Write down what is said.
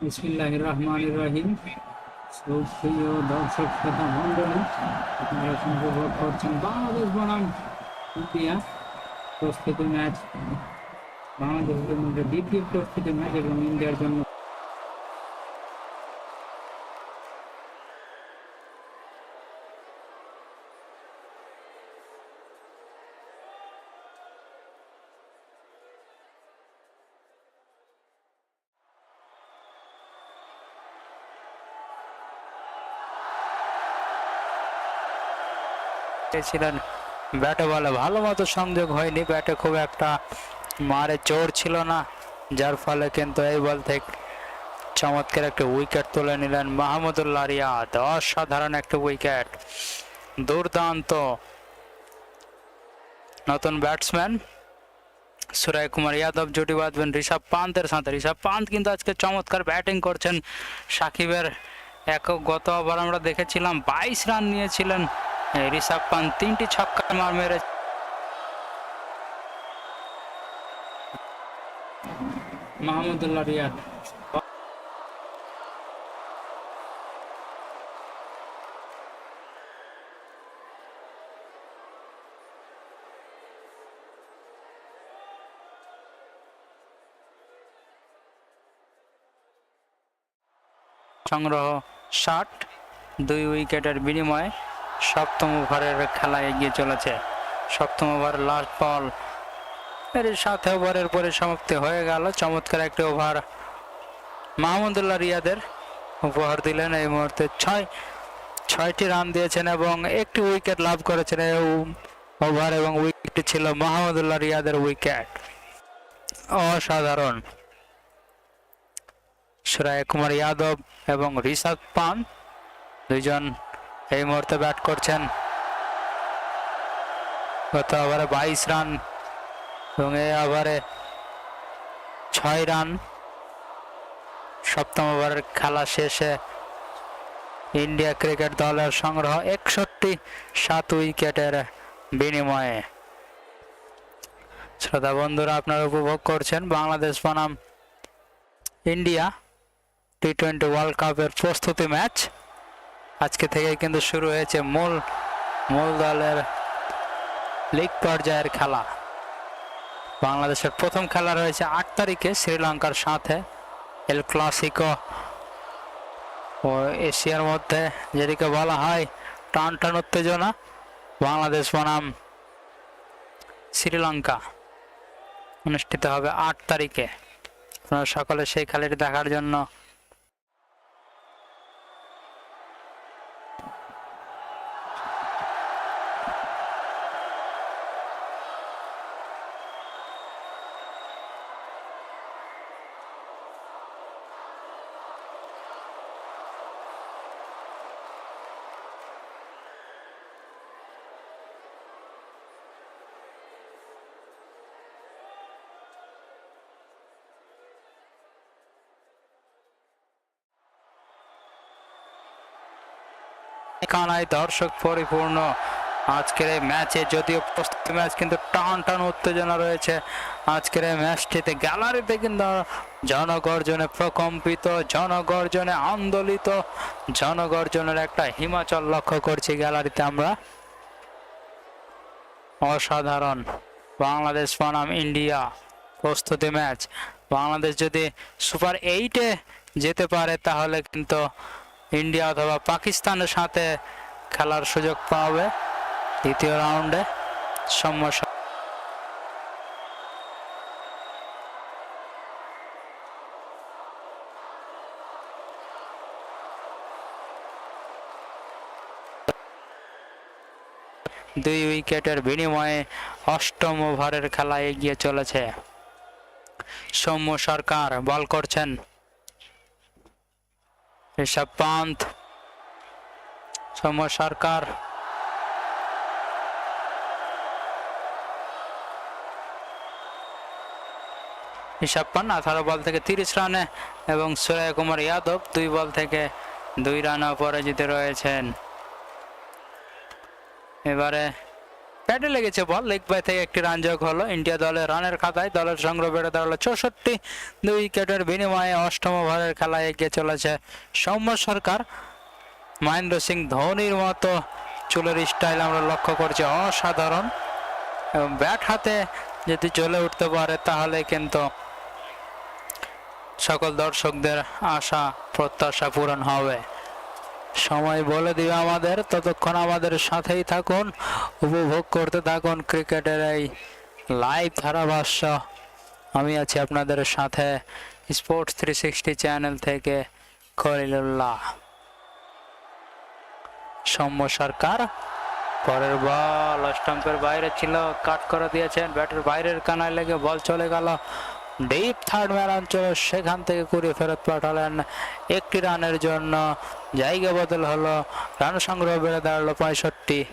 বিসমিল্লাহ রহমান রহিম সুপ্রিয় দর্শক শ্রোতা মন্ডলী আপনারা উপভোগ করছেন বাংলাদেশ বনাম ইন্ডিয়া প্রস্তুতি ম্যাচ। বাংলাদেশের মধ্যে দ্বিতীয় প্রস্তুতি ম্যাচ এবং ইন্ডিয়ার জন্য ছিলেন। ব্যাটে বলে ভালো মতো সংযোগ হয়নি, ব্যাটে খুব একটা মারে জোর ছিল না, যার ফলে কিন্তু এই বল থেকে চমৎকার একটা উইকেট তুলে নিলেন মাহমুদুল্লাহ রিয়াদ। অসাধারণ একটা উইকেট। দুর্দান্ত। নতুন ব্যাটসম্যান সুরাই কুমার যাদব জুটি বাঁধবেন ঋষভ পান্তের সাথে। ঋষভ পান্ত কিন্তু আজকে চমৎকার ব্যাটিং করছেন সাকিবের একক গত ওভার আমরা দেখেছিলাম, বাইশ রান নিয়েছিলেন ঋষভ পান্ত তিনটি ছক্কা মার মেরে মাহমুদুল্লাহ রিয়াদ সংগ্রহ ষাট দুই উইকেটের বিনিময়ে সপ্তম ওভারের খেলা এগিয়ে চলেছে। সপ্তম ওভার লাস্ট বল। এর সাত ওভারের পরে সমাপ্তি হয়ে গেল। চমৎকার একটি ওভার মাহমুদুল্লাহ রিয়াদের উপহার দিলেন। এই মুহূর্তে ছয়, ছয়টি রান দিয়েছেন এবং একটি উইকেট লাভ করেছেন। এই ওভার এবং উইকেটটি ছিল মাহমুদুল্লাহ রিয়াদের উইকেট। অসাধারণ। সুরায় কুমার যাদব এবং ঋষভ পান। দুইজন এই মুহূর্তে ব্যাট করছেন। গত ওভারে বাইশ রান এবং এই ওভারে ছয় রান। সপ্তম ওভারের খেলা শেষে ইন্ডিয়া ক্রিকেট দলের সংগ্রহ একষট্টি সাত উইকেটের বিনিময়ে। শ্রোতা বন্ধুরা, আপনারা উপভোগ করছেন বাংলাদেশ বনাম ইন্ডিয়া টি টোয়েন্টি ওয়ার্ল্ড কাপের প্রস্তুতি ম্যাচ। আজকে থেকে কিন্তু শুরু হয়েছে মূল মূল দলের লিগ পর্যায়ের খেলা। বাংলাদেশের প্রথম খেলা রয়েছে আট তারিখে শ্রীলঙ্কার সাথে এল ক্লাসিকো ও এশিয়ার মধ্যে যেদিকে বলা হয় টান টান উত্তেজনা, বাংলাদেশ বনাম শ্রীলঙ্কা। অনুষ্ঠিত হবে আট তারিখে। আপনারা সকলে সেই খেলাটি দেখার জন্য কানায় দর্শক পরিপূর্ণ। আজকের এই ম্যাচে যদিও প্রস্তুতি ম্যাচ, কিন্তু টান টান উত্তেজনা রয়েছে। আজকের এই ম্যাচটিতে গ্যালারিতে কিন্তু জনগর্জনে প্রকম্পিত, জনগর্জনে আন্দোলিত, জনগর্জনের একটা হিমাচল লক্ষ্য করছি গ্যালারিতে আমরা। অসাধারণ। বাংলাদেশ বনাম ইন্ডিয়া, প্রস্তুতি ম্যাচ। বাংলাদেশ যদি সুপার এইটে যেতে পারে, তাহলে কিন্তু ইন্ডিয়া অথবা পাকিস্তানের সাথে খেলার সুযোগ পাবে দ্বিতীয় রাউন্ডে সমস্যা দুই উইকেটের বিনিময়ে অষ্টম ওভারের খেলা এগিয়ে চলেছে সৌম্য সরকার। বল করছেন ঋষভ পান্ত সৌম্য সরকার। ঋষভ পান আঠারো বল থেকে তিরিশ রানে এবং সুরায় কুমার যাদব দুই বল থেকে দুই রান অপরাজিত রয়েছেন। এবারে ব্যাটে লেগেছে বল। লেগ বাই থেকে একটি রান যোগ হলো। ইন্ডিয়া দলের রানের খাতায় দলের সংগ্রহ বেড়ে দাঁড়াল চৌষট্টি। দুই উইকেটের বিনিময়ে অষ্টম ওভারের খেলায় এগিয়ে চলেছে সৌম্য সরকার। মহেন্দ্র সিং ধোনির মতো চুলের স্টাইল আমরা লক্ষ্য করছি, অসাধারণ। এবং ব্যাট হাতে যদি চলে উঠতে পারে, তাহলে কিন্তু সকল দর্শকদের আশা, প্রত্যাশা পূরণ হবে। সময় বলে দিবে আমাদের, ততক্ষণ আমাদের সাথেই থাকুন, উপভোগ করতে থাকুন ক্রিকেটের এই লাইভ ধারাভাষ্য। আমি আছি আপনাদের সাথে স্পোর্টস থ্রি সিক্সটি চ্যানেল থেকে খলিলুল্লাহ। সৌম্য সরকার, পরের বল স্টাম্পের বাইরে ছিল কাট করে দিয়েছেন ব্যাটের বাইরের কানায় লেগে বল চলে গেল। ডিপ থার্ড ম্যান অঞ্চলে সেখান থেকে কুড়িয়ে ফেরত পাঠালেন। একটি রানের জন্য। জায়গা বদল হলো। রান সংগ্রহ বেড়ে দাঁড়াল পঁয়ষট্টি।